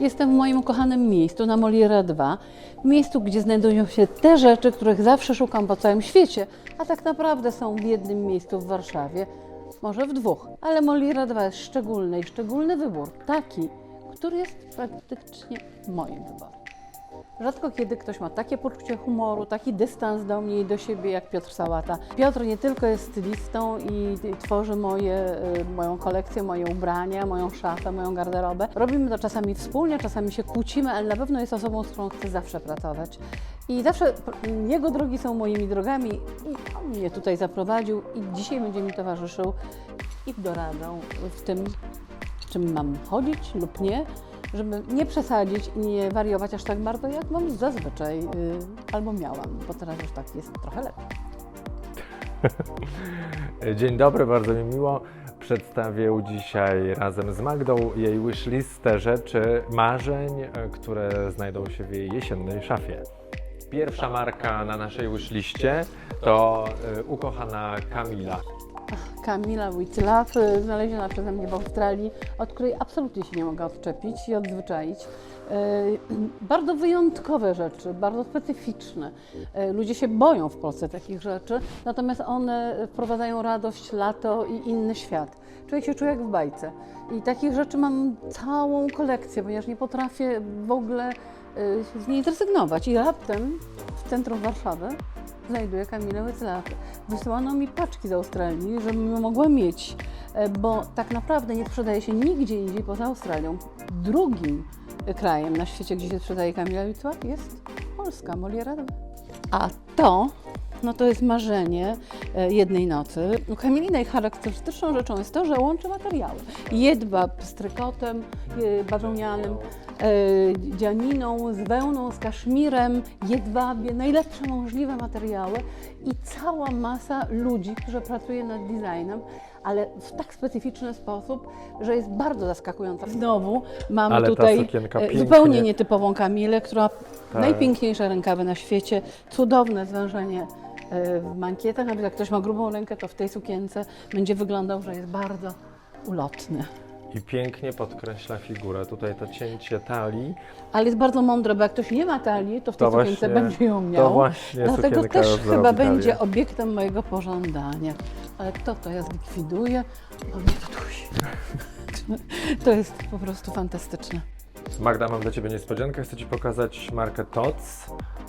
Jestem w moim ukochanym miejscu na Moliera 2, miejscu, gdzie znajdują się te rzeczy, których zawsze szukam po całym świecie, a tak naprawdę są w jednym miejscu w Warszawie, może w dwóch. Ale Moliera 2 jest szczególny i szczególny wybór, taki, który jest praktycznie moim wyborem. Rzadko kiedy ktoś ma takie poczucie humoru, taki dystans do mnie i do siebie jak Piotr Sałata. Piotr nie tylko jest stylistą i tworzy moje, y, moją kolekcję, moje ubrania, moją szafę, moją garderobę. Robimy to czasami wspólnie, czasami się kłócimy, ale na pewno jest osobą, z którą chcę zawsze pracować. I zawsze jego drogi są moimi drogami i on mnie tutaj zaprowadził i dzisiaj będzie mi towarzyszył i doradzał w tym, czym mam chodzić lub nie, żeby nie przesadzić i nie wariować aż tak bardzo, jak mam zazwyczaj, y, albo miałam, bo teraz już tak jest trochę lepiej. Dzień dobry, bardzo mi miło. Przedstawię dzisiaj razem z Magdą jej wishlistę rzeczy, marzeń, e, które znajdą się w jej jesiennej szafie. Pierwsza marka na naszej wishliście to e, ukochana Kamila. Kamila Witlaw, y, znaleziona przeze mnie w Australii, od której absolutnie się nie mogę odczepić i odzwyczaić. Y, Bardzo wyjątkowe rzeczy, bardzo specyficzne. Y, Ludzie się boją w Polsce takich rzeczy, natomiast one wprowadzają radość, lato i inny świat. Człowiek się czuje jak w bajce. I takich rzeczy mam całą kolekcję, ponieważ nie potrafię w ogóle z niej zrezygnować. I raptem w centrum Warszawy znajduję Kamilę Łyclaf. Wysłano mi paczki z Australii, żebym mogła mieć, e, bo tak naprawdę nie sprzedaje się nigdzie indziej poza Australią. Drugim e, krajem na świecie, gdzie się sprzedaje Kamila Łyclaf jest Polska, Moliera. A to, no to jest marzenie e, jednej nocy. U Kamili najcharakterystyczną rzeczą jest to, że łączy materiały. Jedwab z trykotem bawełnianym, dzianiną, z wełną, z kaszmirem, jedwabie, najlepsze możliwe materiały i cała masa ludzi, którzy pracuje nad designem, ale w tak specyficzny sposób, że jest bardzo zaskakująca. Znowu mamy Ale ta tutaj e, zupełnie nietypową Kamilę, która Tak. najpiękniejsze rękawy na świecie, cudowne zwężenie e, w mankietach. Nawet jak ktoś ma grubą rękę, to w tej sukience będzie wyglądał, że jest bardzo ulotny. I pięknie podkreśla figurę. Tutaj to cięcie talii. Ale jest bardzo mądre, bo jak ktoś nie ma talii, to w tej To sukience właśnie- będzie ją To miał. właśnie Dlatego też chyba talię. będzie obiektem mojego pożądania. Ale kto to ja zlikwiduję? Bo mnie to dusi. To jest po prostu fantastyczne. Magda, mam dla Ciebie niespodziankę. Chcę Ci pokazać markę TOC.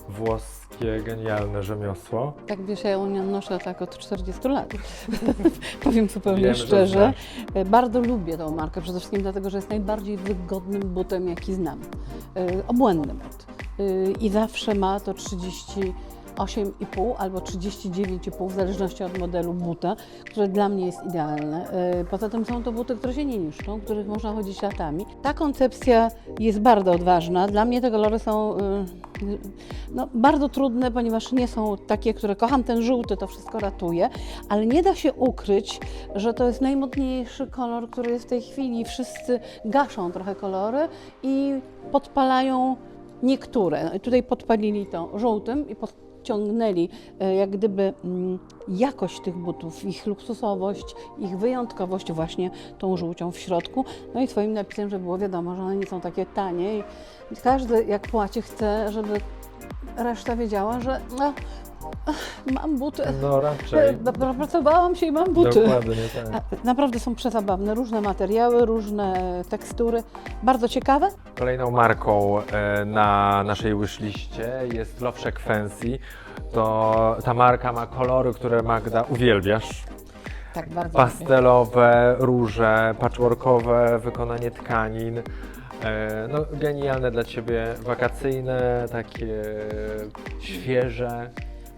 Włoskie genialne rzemiosło. Tak wiesz, ja ją noszę tak od 40 lat. Powiem zupełnie Wiem, że szczerze. E, Bardzo lubię tą markę, przede wszystkim dlatego, że jest najbardziej wygodnym butem, jaki znam. E, Obłędny but. E, I zawsze ma to 38,5 albo 39,5 w zależności od modelu buta, które dla mnie jest idealne. E, Poza tym są to buty, które się nie niszczą, których można chodzić latami. Ta koncepcja jest bardzo odważna. Dla mnie te kolory są e, no, bardzo trudne, ponieważ nie są takie, które kocham. Ten żółty to wszystko ratuje, ale nie da się ukryć, że to jest najmodniejszy kolor, który jest w tej chwili. Wszyscy gaszą trochę kolory i podpalają niektóre. Tutaj podpalili to żółtym i podciągnęli e, jak gdyby mm, jakość tych butów, ich luksusowość, ich wyjątkowość właśnie tą żółcią w środku. No i swoim napisem, żeby było wiadomo, że one nie są takie tanie i każdy jak płaci chce, żeby reszta wiedziała, że no, mam buty. No raczej. E, Pracowałam się i mam buty. Dokładnie tak. Naprawdę są przezabawne, różne materiały, różne tekstury, bardzo ciekawe. Kolejną marką e, na naszej wishliście jest Loveshek Fancy. To ta marka ma kolory, które Magda uwielbiasz. Tak, bardzo lubię. Pastelowe, róże, patchworkowe, wykonanie tkanin. E, No, genialne dla Ciebie, wakacyjne, takie świeże.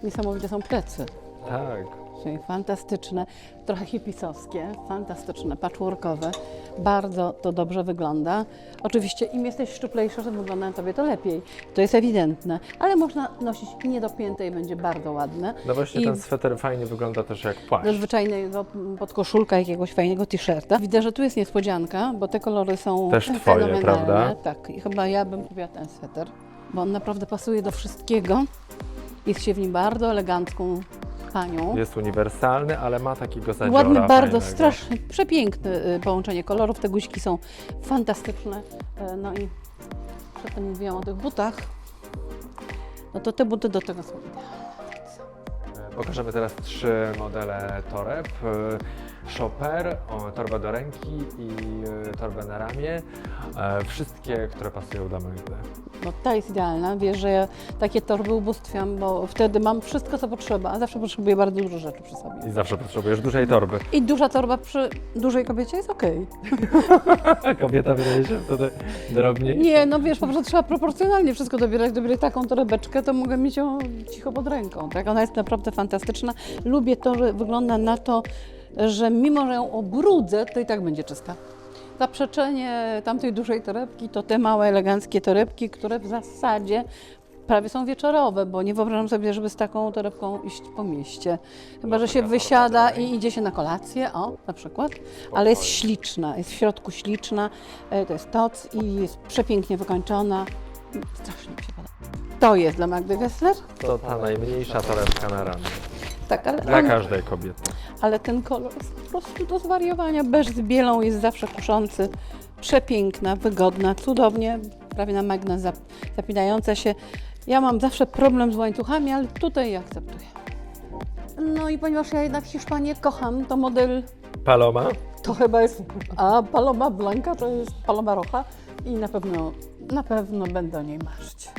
Niesamowite są plecy, Tak. czyli fantastyczne, trochę hipisowskie, fantastyczne, patchworkowe. Bardzo to dobrze wygląda. Oczywiście im jesteś szczuplejsza, to wygląda na Tobie to lepiej. To jest ewidentne, ale można nosić niedopięte i będzie bardzo ładne. No właśnie I ten sweter fajnie wygląda też jak płaszcz. do zwyczajnego podkoszulka jakiegoś fajnego t-shirta. Widzę, że tu jest niespodzianka, bo te kolory są Też twoje, prawda? Tak, i chyba ja bym kupiła ten sweter, bo on naprawdę pasuje do wszystkiego. Jest się w nim bardzo elegancką panią. Jest uniwersalny, ale ma takiego zadziora Ładny, bardzo fajnego. strasznie, przepiękne y, połączenie kolorów. Te guźki są fantastyczne. y, No i przedtem mówiłam o tych butach, no to te buty do tego są idealne. Pokażemy teraz trzy modele toreb. E, Shopper, o, torba do ręki i e, torbę na ramię. E, Wszystkie, które pasują do Magdy. No ta jest idealna, wiesz, że ja takie torby ubóstwiam, bo wtedy mam wszystko, co potrzeba, a zawsze potrzebuję bardzo dużo rzeczy przy sobie. I zawsze potrzebujesz dużej torby. I duża torba przy dużej kobiecie jest okej. Kobieta wydaje się wtedy drobniej. Nie, no wiesz, po prostu trzeba proporcjonalnie wszystko dobierać. Dobierać taką torebeczkę, to mogę mieć ją cicho pod ręką. Tak? Ona jest naprawdę fantastyczna. Lubię to, że wygląda na to, że mimo, że ją obrudzę, to i tak będzie czysta. Zaprzeczenie tamtej dużej torebki to te małe, eleganckie torebki, które w zasadzie prawie są wieczorowe, bo nie wyobrażam sobie, żeby z taką torebką iść po mieście. Chyba, że się wysiada i idzie się na kolację, o, na przykład. Ale jest śliczna, jest w środku śliczna. E, To jest toc i jest przepięknie wykończona. Strasznie. To jest dla Magdy Gessler? To ta najmniejsza torebka na ramię. Tak, ale, Dla on, każdej kobiety. ale ten kolor jest po prostu do zwariowania. Beż z bielą jest zawsze kuszący. Przepiękna, wygodna, cudownie, prawie na magnes zap, zapinająca się. Ja mam zawsze problem z łańcuchami, ale tutaj je akceptuję. No i ponieważ ja jednak Hiszpanię kocham, to model Paloma? to chyba jest, a Paloma Blanca to jest Paloma Rocha i na pewno, na pewno będę o niej marzyć.